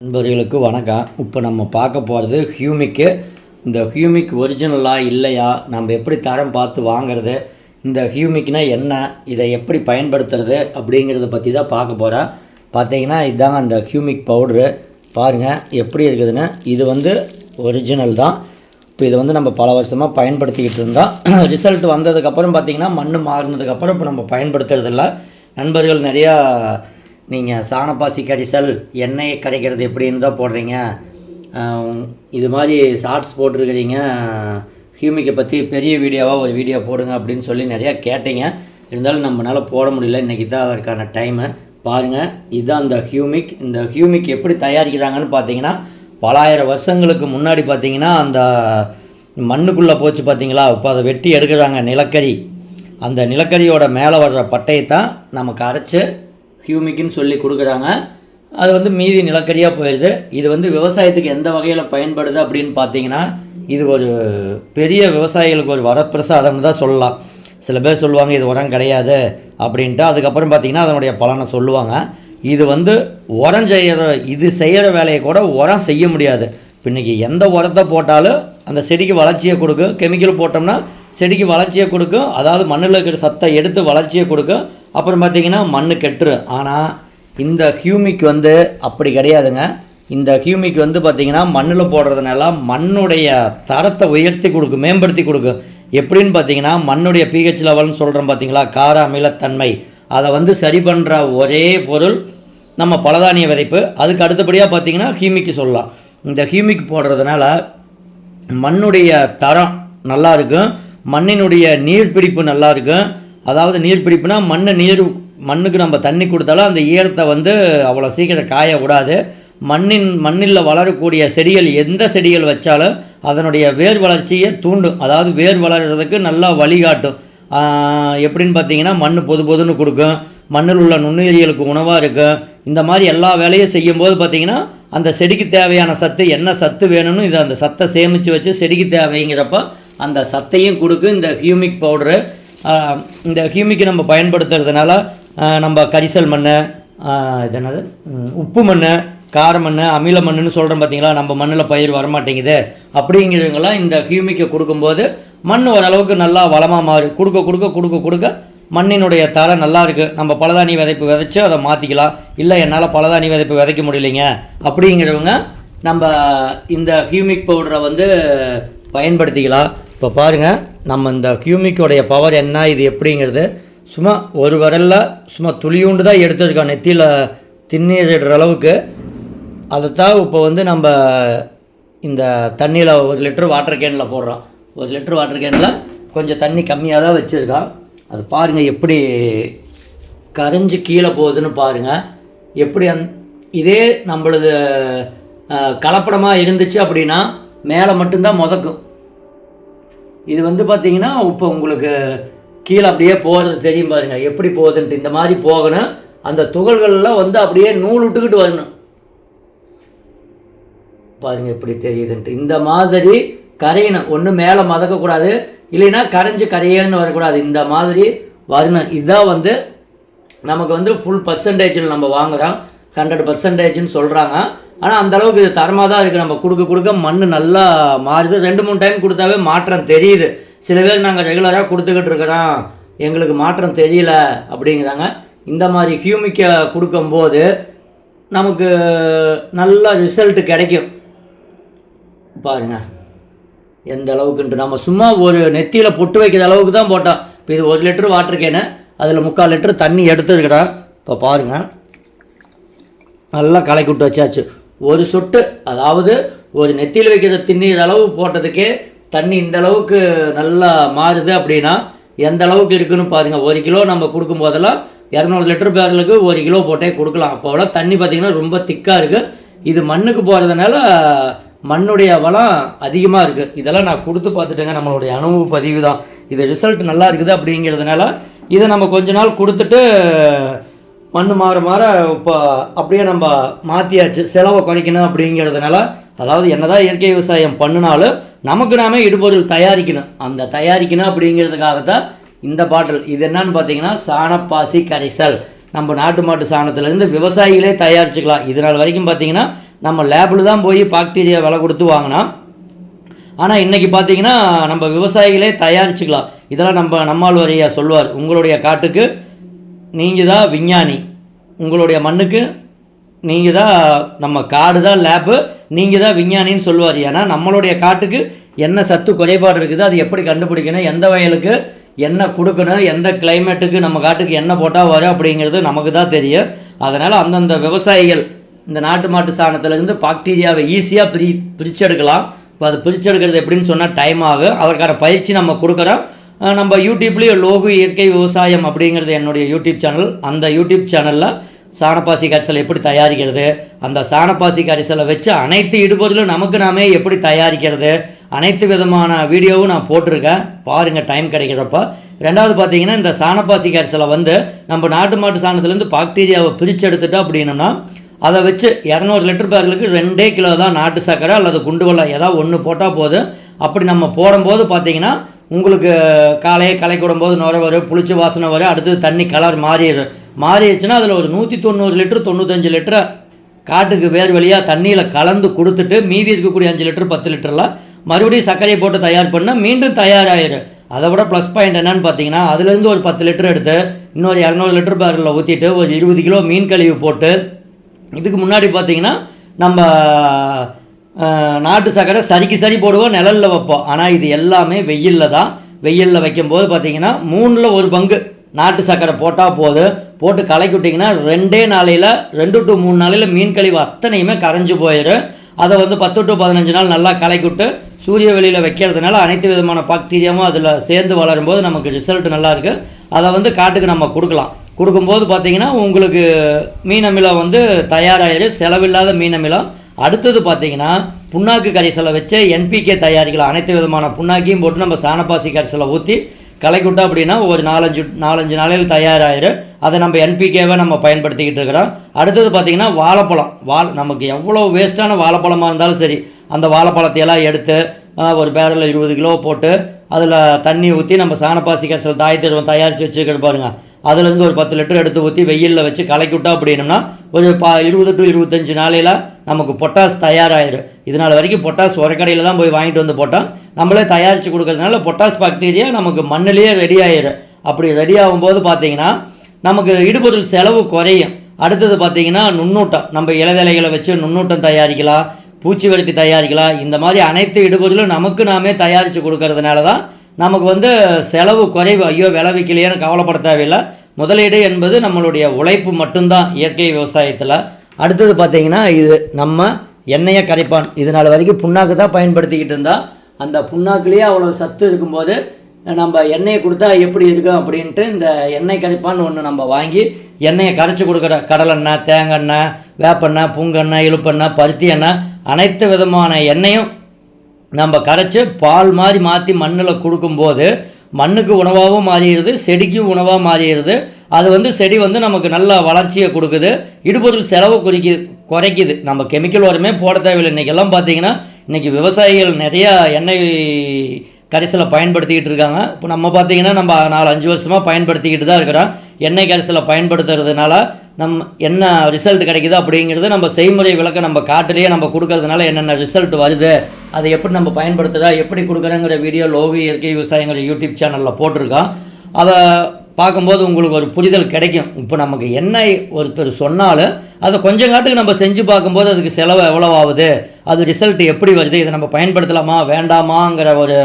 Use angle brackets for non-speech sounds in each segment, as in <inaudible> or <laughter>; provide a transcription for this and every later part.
நண்பர்களுக்கு வணக்கம். இப்போ நம்ம பார்க்க போகிறது ஹியூமிக்கு. இந்த ஹியூமிக் ஒரிஜினலாக இல்லையா? நம்ம எப்படி தரம் பார்த்து வாங்குறது? இந்த ஹியூமிக்னா என்ன? இதை எப்படி பயன்படுத்துறது? அப்படிங்கிறத பற்றி தான் பார்க்க போகிறேன் பார்த்தீங்கன்னா இதுதாங்க அந்த ஹியூமிக் பவுட்ரு. பாருங்கள் எப்படி இருக்குதுன்னு. இது வந்து ஒரிஜினல் தான். இப்போ இதை வந்து நம்ம பல வருஷமாக பயன்படுத்திக்கிட்டு இருந்தோம். <clears throat> ரிசல்ட் வந்ததுக்கப்புறம் பார்த்தீங்கன்னா மண் மாறினதுக்கப்புறம் இப்போ நம்ம பயன்படுத்துறதில்ல. நண்பர்கள் நிறையா நீங்கள் சாணப்பாசி கரிசல் எண்ணெயை கரைக்கிறது எப்படின்னு தான் போடுறீங்க. இது மாதிரி ஷார்ட்ஸ் போட்டிருக்கிறீங்க. ஹியூமிக்கை பற்றி பெரிய வீடியோவாக ஒரு வீடியோ போடுங்க அப்படின்னு சொல்லி நிறையா கேட்டீங்க. இருந்தாலும் நம்மளால் போட முடியல. இன்றைக்கி தான் அதற்கான டைமு பாருங்கள் இதுதான் அந்த ஹியூமிக். இந்த ஹியூமிக் எப்படி தயாரிக்கிறாங்கன்னு பார்த்தீங்கன்னா பலாயிரம் வருஷங்களுக்கு முன்னாடி பார்த்தீங்கன்னா அந்த மண்ணுக்குள்ளே போச்சு பார்த்தீங்களா? இப்போ அதை வெட்டி எடுக்கிறாங்க நிலக்கரி. அந்த நிலக்கரியோட மேலே வர்ற பட்டையை தான் நமக்கு அரைச்சு ஹியூமிக்னு சொல்லி கொடுக்குறாங்க. அது வந்து மீதி நிலக்கரியாக போயிடுது இது வந்து விவசாயத்துக்கு எந்த வகையில் பயன்படுது அப்படின்னு பார்த்தீங்கன்னா இது ஒரு பெரிய விவசாயிகளுக்கு ஒரு வரப்பிரசாதம்னு தான் சொல்லலாம். சில பேர் சொல்லுவாங்க இது உரம் கிடையாது அப்படின்ட்டு. அதுக்கப்புறம் பார்த்திங்கன்னா அதனுடைய பலனை சொல்லுவாங்க. இது வந்து உரம் செய்கிற இது செய்கிற வேலையை கூட உரம் செய்ய முடியாது. இன்றைக்கி எந்த உரத்தை போட்டாலும் அந்த செடிக்கு வளர்ச்சியை கொடுக்கும். கெமிக்கல் போட்டோம்னா செடிக்கு வளர்ச்சியை கொடுக்கும். அதாவது மண்ணில் இருக்கிற சத்தை எடுத்து வளர்ச்சியை கொடுக்கும். அப்புறம் பார்த்தீங்கன்னா மண் கெட்டுரும் ஆனால் இந்த ஹியூமிக் வந்து அப்படி கிடையாதுங்க. இந்த ஹியூமிக் வந்து பார்த்திங்கன்னா மண்ணில் போடுறதுனால மண்ணுடைய தரத்தை உயர்த்தி கொடுக்கும் மேம்படுத்தி கொடுக்கும் எப்படின்னு பார்த்தீங்கன்னா மண்ணுடைய பிஹெச் லெவல்னு சொல்கிறோம் பார்த்தீங்களா? கார அமிலத்தன்மை. அதை வந்து சரி பண்ணுற ஒரே பொருள் நம்ம பலதானிய விதைப்பு. அதுக்கு அடுத்தபடியாக பார்த்தீங்கன்னா ஹியூமிக்கு சொல்லலாம். இந்த ஹியூமிக் போடுறதுனால மண்ணுடைய தரம் நல்லா இருக்கும். மண்ணினுடைய நீர்பிடிப்பு நல்லா இருக்கும். அதாவது நீர் பிடிப்புனா மண் நீர் மண்ணுக்கு நம்ம தண்ணி கொடுத்தாலும் அந்த ஈரத்தை வந்து அவ்வளோ சீக்கிரம் காய விடாது. மண்ணின் மண்ணில் வளரக்கூடிய செடிகள் எந்த செடிகள் வச்சாலும் அதனுடைய வேர் வளர்ச்சியை தூண்டும். அதாவது வேர் வளர்கிறதுக்கு நல்லா வழிகாட்டும். எப்படின்னு பார்த்தீங்கன்னா மண் பொது பொதுன்னு கொடுக்கும். மண்ணில் உள்ள நுண்ணுயிரிகளுக்கு உணவாக இருக்கும். இந்த மாதிரி எல்லா வேலையும் செய்யும்போது பார்த்தீங்கன்னா அந்த செடிக்கு தேவையான சத்து என்ன சத்து வேணும்னு இதை அந்த சத்தை சேமித்து வச்சு செடிக்கு தேவைங்கிறப்ப அந்த சத்தையும் கொடுக்கும். இந்த ஹியூமிக் பவுடரு இந்த ஹியூமிக்கு நம்ம பயன்படுத்துறதுனால நம்ம கரிசல் மண் இது என்னது? உப்பு மண் கார மண் அமில மண்ணுன்னு சொல்கிறோம் பார்த்தீங்களா நம்ம மண்ணில் பயிர் வரமாட்டேங்குது. அப்படிங்கிறவங்களாம் இந்த ஹியூமிக்கை கொடுக்கும்போது மண் ஓரளவுக்கு நல்லா வளமாக மாறு. கொடுக்க கொடுக்க கொடுக்க கொடுக்க மண்ணினுடைய தரம் நல்லா இருக்குது நம்ம பலதானி விதைப்பு விதைச்சி அதை மாற்றிக்கலாம் இல்லை என்னால் பலதானி விதைப்பு விதைக்க முடியலைங்க. அப்படிங்கிறவங்க நம்ம இந்த ஹியூமிக் பவுடரை வந்து பயன்படுத்திக்கலாம். இப்போ பாருங்கள் நம்ம இந்த கியூமிக்கோடைய பவர் என்ன இது எப்படிங்கிறது. சும்மா ஒரு விரல்ல சும்மா துளியூண்டு தான் எடுத்துருக்கோம் நெத்தியில் திண்ணீர் இடுற அளவுக்கு. அதைத்தான் இப்போ வந்து நம்ம இந்த தண்ணியில் ஒரு லிட்டர் வாட்டர் கேனில் போடுறோம். ஒரு லிட்டர் வாட்டர் கேனில் கொஞ்சம் தண்ணி கம்மியாக தான் வச்சுருக்கோம். அது பாருங்கள் எப்படி கரைஞ்சி கீழே போகுதுன்னு பாருங்கள் எப்படி அந் இதே நம்மளது கலப்படமாக இருந்துச்சு அப்படின்னா மேலே மட்டும்தான் முதக்கும். இது வந்து பார்த்தீங்கன்னா இப்போ உங்களுக்கு கீழே அப்படியே போகிறது தெரியும் பாருங்க. எப்படி போகுதுன்ட்டு. இந்த மாதிரி போகணும். அந்த துகள்கள்லாம் வந்து அப்படியே நூல் விட்டுக்கிட்டு வரணும். பாருங்க எப்படி தெரியுதுன்ட்டு. இந்த மாதிரி கரையணும். ஒன்று மேலே மதக்கக்கூடாது. இல்லைன்னா கரைஞ்சி கரையேன்னு வரக்கூடாது. இந்த மாதிரி வரணும். இதுதான் வந்து நமக்கு வந்து ஃபுல் பர்சன்டேஜில் நம்ம வாங்குறோம். ஹண்ட்ரட் பர்சன்டேஜ்னு சொல்கிறாங்க ஆனால் அந்தளவுக்கு இது தரமாக தான் இருக்குது நம்ம கொடுக்க கொடுக்க மண் நல்லா மாறுது. ரெண்டு மூணு டைம் கொடுத்தாவே மாற்றம் தெரியுது. சில பேர் நாங்கள் ரெகுலராக கொடுத்துக்கிட்டு இருக்கிறோம். எங்களுக்கு மாற்றம் தெரியல அப்படிங்கிறாங்க. இந்த மாதிரி ஹியூமிக்கை கொடுக்கும்போது நமக்கு நல்ல ரிசல்ட்டு கிடைக்கும். பாருங்க. எந்த அளவுக்குன்ட்டு நம்ம சும்மா ஒரு நெத்தியில் பொட்டு வைக்கிற அளவுக்கு தான் போட்டோம். இப்போ இது ஒரு லிட்டர் வாட்டர் கேனு. அதில் முக்கால் லிட்டர் தண்ணி எடுத்துருக்கிறேன் இப்போ பாருங்கள் நல்லா கலக்கி விட்டு வச்சாச்சு. ஒரு சொட்டு அதாவது ஒரு நெத்தியில் வைக்கிற திண்ணீர் அளவு போட்டதுக்கே தண்ணி இந்த அளவுக்கு நல்லா மாறுது அப்படின்னா எந்த அளவுக்கு இருக்குன்னு பாருங்கள் ஒரு கிலோ நம்ம கொடுக்கும் போதெல்லாம் இரநூறு லிட்டர் பேரலுக்கு ஒரு கிலோ போட்டே கொடுக்கலாம். அப்போலாம் தண்ணி பார்த்திங்கன்னா ரொம்ப திக்காக இருக்குது இது மண்ணுக்கு போகிறதுனால மண்ணுடைய வளம் அதிகமாக இருக்குது இதெல்லாம் நான் கொடுத்து பார்த்துட்டேங்க. நம்மளுடைய அனுபவ பதிவு தான். இது ரிசல்ட் நல்லா இருக்குது அப்படிங்கிறதுனால இதை நம்ம கொஞ்ச நாள் கொடுத்துட்டு மண் மாற மாற இப்போ அப்படியே நம்ம மாற்றியாச்சு செலவை குறைக்கணும் அப்படிங்கிறதுனால அதாவது என்னதான் இயற்கை விவசாயம் பண்ணினாலும் நமக்கு நாமே இடுபொருள் தயாரிக்கணும். அந்த தயாரிக்கணும் அப்படிங்கிறதுக்காகத்தான் இந்த பாட்டில் இது என்னன்னு பார்த்தீங்கன்னா சாணப்பாசி கரைசல். நம்ம நாட்டு மாட்டு சாணத்துலேருந்து விவசாயிகளே தயாரிச்சுக்கலாம். இது நாள் வரைக்கும் பார்த்தீங்கன்னா நம்ம லேபில் தான் போய் பாக்டீரியா விலை கொடுத்து வாங்கினா ஆனால் இன்றைக்கி பார்த்தீங்கன்னா நம்ம விவசாயிகளே தயாரிச்சுக்கலாம். இதெல்லாம் நம்ம நம்மால் வரையா சொல்லுவார். உங்களுடைய காட்டுக்கு நீங்கள் தான் விஞ்ஞானி. உங்களுடைய மண்ணுக்கு நீங்கள் தான் நம்ம காடு தான் லேபு நீங்கள் தான் விஞ்ஞானின்னு சொல்லுவார். ஏன்னா நம்மளுடைய காட்டுக்கு என்ன சத்து குறைபாடு இருக்குது அது எப்படி கண்டுபிடிக்கணும் எந்த வயலுக்கு என்ன கொடுக்கணும் எந்த கிளைமேட்டுக்கு நம்ம காட்டுக்கு என்ன போட்டால் வரும் அப்படிங்கிறது நமக்கு தான் தெரியும். அதனால் அந்தந்த விவசாயிகள் இந்த நாட்டு மாட்டு சாணத்துலேருந்து பாக்டீரியாவை ஈஸியாக பிரி பிரிச்செடுக்கலாம். இப்போ அது பிரிச்செடுக்கிறது எப்படின்னு சொன்னால் டைம் ஆகும். அதற்கான பயிற்சி நம்ம கொடுக்குறோம். நம்ம யூடியூப்லேயும் லோகு இயற்கை விவசாயம் அப்படிங்கிறது என்னுடைய யூடியூப் சேனல். அந்த யூடியூப் சேனலில் சாணப்பாசி கரிசலை எப்படி தயாரிக்கிறது? அந்த சாணப்பாசி கரிசலை வச்சு அனைத்து இடுபொருளும் நமக்கு நாமே எப்படி தயாரிக்கிறது? அனைத்து விதமான வீடியோவும் நான் போட்டிருக்கேன். பாருங்கள் டைம் கிடைக்கிறப்ப. ரெண்டாவது பார்த்தீங்கன்னா இந்த சாணப்பாசி கரிசலை வந்து நம்ம நாட்டு மாட்டு சாணத்துலேருந்து பாக்டீரியாவை பிரித்து எடுத்துட்டோம் அப்படின்னோம்னா அதை வச்சு இரநூறு லிட்டர் பேர்களுக்கு ரெண்டே கிலோ தான் நாட்டு சர்க்கரை அல்லது குண்டு வெள்ளம் ஏதாவது ஒன்று போட்டால் போதும். அப்படி நம்ம போடும்போது பார்த்தீங்கன்னா உங்களுக்கு காலையே கலைக்கூடும் போது நுர வரும் புளிச்ச வாசனை வரும் அடுத்தது தண்ணி கலர் மாறிடும் மாறிடுச்சுன்னா அதில் ஒரு நூற்றி தொண்ணூறு லிட்டரு தொண்ணூத்தஞ்சு லிட்டரை காட்டுக்கு வேர் வழியாக தண்ணியில் கலந்து கொடுத்துட்டு மீதி இருக்கக்கூடிய அஞ்சு லிட்டர் பத்து லிட்டரில் மறுபடியும் சர்க்கரையை போட்டு தயார் பண்ணால் மீண்டும் தயாராகிடும் அதை விட ப்ளஸ் பாயிண்ட் என்னன்னு பார்த்தீங்கன்னா அதுலேருந்து ஒரு பத்து லிட்டர் எடுத்து இன்னொரு இரநூறு லிட்டர் பேரில் ஊற்றிட்டு ஒரு இருபது கிலோ மீன் கழிவு போட்டு இதுக்கு முன்னாடி பார்த்தீங்கன்னா நம்ம நாட்டு சக்கரை சரிக்கு சரி போடுவோம் நிழலில் வைப்போம் ஆனால் இது எல்லாமே வெயிலில் தான். வெயிலில் வைக்கும்போது பார்த்தீங்கன்னா மூணில் ஒரு பங்கு. நாட்டு சக்கரை போட்டால் போதும் போட்டு கலக்கி விட்டிங்கன்னா ரெண்டே நாளையில் ரெண்டு டு மூணு நாளையில் மீன் கழிவு அத்தனையுமே கரைஞ்சு போயிடும். அதை வந்து பத்து டு பதினஞ்சு நாள் நல்லா கலக்கி விட்டு சூரிய வெளியில் வைக்கிறதுனால அனைத்து விதமான பாக்டீரியாவும் அதில் சேர்ந்து வளரும்போது நமக்கு ரிசல்ட் நல்லாயிருக்கு அதை வந்து காட்டுக்கு நம்ம கொடுக்கலாம். கொடுக்கும்போது பார்த்திங்கன்னா உங்களுக்கு மீன் அமிலம் வந்து தயாராகிடும் செலவில்லாத மீன் அமிலம் அடுத்தது பார்த்தீங்கன்னா புண்ணாக்கு கரைசலை வச்சு என்பிகே தயாரிக்கலாம் அனைத்து விதமான புண்ணாக்கையும் போட்டு நம்ம சாணப்பாசி கரைசலை ஊற்றி கலைக்குட்டோம் அப்படின்னா ஒரு நாலஞ்சு நாலஞ்சு நாளையில் தயாராகிடும் அதை நம்ம என்பிகேவை நம்ம பயன்படுத்திக்கிட்டு இருக்கிறோம். அடுத்தது பார்த்திங்கன்னா வாழைப்பழம். வால் நமக்கு எவ்வளோ வேஸ்ட்டான வாழைப்பழமாக இருந்தாலும் சரி அந்த வாழைப்பழத்தையெல்லாம் எடுத்து ஒரு பேரலில் இருபது கிலோ போட்டு அதில் தண்ணி ஊற்றி நம்ம சாணப்பாசி கரைசல் தாய் தருவம் தயாரித்து வச்சுக்கிற பாருங்கள் அதுலேருந்து ஒரு பத்து லிட்டர் எடுத்து ஊற்றி வெயிலில் வச்சு கலக்கி விட்டோம் அப்படின்னம்னா ஒரு பா இருபது டு இருபத்தஞ்சு நாளையில் நமக்கு பொட்டாஸ் தயாராகிடும் இதனால் வரைக்கும் பொட்டாஸ் உரக்கடையில் தான் போய் வாங்கிட்டு வந்து போட்டோம் நம்மளே தயாரித்து கொடுக்கறதுனால பொட்டாஸ் பாக்டீரியா நமக்கு மண்ணிலேயே ரெடி ஆகிடும் அப்படி ரெடி ஆகும்போது பார்த்தீங்கன்னா நமக்கு இடுபொருள் செலவு குறையும். அடுத்தது பார்த்திங்கன்னா நுண்ணூட்டம். நம்ம இலைதலைகளை வச்சு நுண்ணூட்டம் தயாரிக்கலாம் பூச்சி விரட்டி தயாரிக்கலாம். இந்த மாதிரி அனைத்து இடுபொருளும் நமக்கு நாமே தயாரித்து கொடுக்கறதுனால தான் நமக்கு வந்து செலவு குறைவு ஐயோ விளை வைக்கலையேன்னு கவலைப்பட தேவையில்லை. முதலீடு என்பது நம்மளுடைய உழைப்பு மட்டும்தான் இயற்கை விவசாயத்தில். அடுத்தது பார்த்திங்கன்னா இது நம்ம எண்ணெயை கரைப்பான். இது நாள் வரைக்கும் புண்ணாக்கு தான் பயன்படுத்திக்கிட்டு இருந்தால் அந்த புண்ணாக்குலேயே அவ்வளோ சத்து இருக்கும்போது நம்ம எண்ணெயை கொடுத்தா எப்படி இருக்கும் அப்படின்ட்டு இந்த எண்ணெய் கரைப்பான்னு ஒன்று நம்ம வாங்கி எண்ணெயை கரைச்சி கொடுக்குற கடலெண்ணெய் தேங்காய் எண்ணெய் வேப்பெண்ணெய் புங்கெண்ணெய் இழுப்பெண்ணெய் பருத்தி எண்ணெய் அனைத்து விதமான எண்ணெயும் நம்ம கரைச்சி பால் மாதிரி மாற்றி மண்ணில் கொடுக்கும்போது மண்ணுக்கு உணவாகவும் மாறிடுது செடிக்கும் உணவாக மாறிடுது. அது வந்து செடி வந்து நமக்கு நல்ல வளர்ச்சியை கொடுக்குது. இடுபொருள் செலவு குறிக்கி குறைக்குது. நம்ம கெமிக்கல் உரமே போட தேவையில்லை. இன்றைக்கெல்லாம் பார்த்தீங்கன்னா இன்றைக்கி விவசாயிகள் நிறையா எண்ணெய் கரைசலை பயன்படுத்திக்கிட்டு இருக்காங்க. இப்போ நம்ம பார்த்தீங்கன்னா நம்ம நாலு அஞ்சு வருஷமாக பயன்படுத்திக்கிட்டு தான் இருக்கிறோம். எண்ணெய் கரைசலை பயன்படுத்துறதுனால நம் என்ன ரிசல்ட் கிடைக்குது அப்படிங்கிறது நம்ம செய்முறை விளக்கம் நம்ம காட்டிலேயே நம்ம கொடுக்கறதுனால என்னென்ன ரிசல்ட் வருது அதை எப்படி நம்ம பயன்படுத்துகிறா எப்படி கொடுக்குறோங்கிற வீடியோ லோகு இயற்கை விவசாயங்கிற யூடியூப் சேனலில் போட்டிருக்கோம். அதை பார்க்கும்போது உங்களுக்கு ஒரு புரிதல் கிடைக்கும். இப்போ நமக்கு என்ன ஒருத்தர் சொன்னாலும் அதை கொஞ்சம் காட்டுக்கு நம்ம செஞ்சு பார்க்கும்போது அதுக்கு செலவு எவ்வளோ ஆகுது அது ரிசல்ட் எப்படி வருது இதை நம்ம பயன்படுத்தலாமா வேண்டாமாங்கிற ஒரு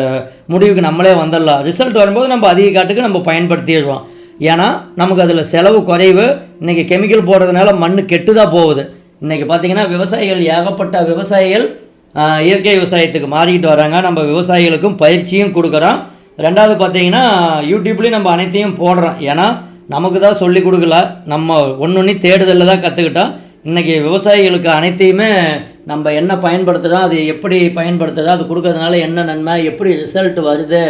முடிவுக்கு நம்மளே வந்துடலாம். ரிசல்ட் வரும்போது நம்ம அதிக காட்டுக்கு நம்ம பயன்படுத்திடுவோம். ஏன்னா நமக்கு அதில் செலவு குறைவு இன்றைக்கி கெமிக்கல் போடுறதுனால மண் கெட்டு தான் போகுது. இன்றைக்கி பார்த்தீங்கன்னா விவசாயிகள் ஏகப்பட்ட விவசாயிகள் இயற்கை விவசாயத்துக்கு மாறிக்கிட்டு வராங்க. நம்ம விவசாயிகளுக்கும் பயிற்சியும் கொடுக்குறோம் ரெண்டாவது பார்த்தீங்கன்னா யூடியூப்லேயும் நம்ம அனைத்தையும் போடுறோம். ஏன்னா நமக்கு தான் சொல்லி கொடுக்கல. நம்ம ஒன்று ஒன்று தேடுதலில் தான் கற்றுக்கிட்டோம் இன்றைக்கி விவசாயிகளுக்கு அனைத்தையுமே நம்ம என்ன பயன்படுத்துகிறோம் அது எப்படி பயன்படுத்துகிறோம் அது கொடுக்கறதுனால என்ன நன்மை எப்படி ரிசல்ட் வருது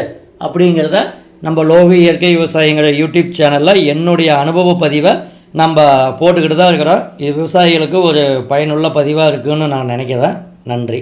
அப்படிங்கிறத நம்ம லோக இயற்கை விவசாயிங்கிற யூடியூப் சேனலில் என்னுடைய அனுபவ பதிவை நம்ம போட்டுக்கிட்டு தான் இருக்கிறோம். இது விவசாயிகளுக்கு ஒரு பயனுள்ள பதிவாக இருக்குன்னு நான் நினைக்கிறேன். நன்றி.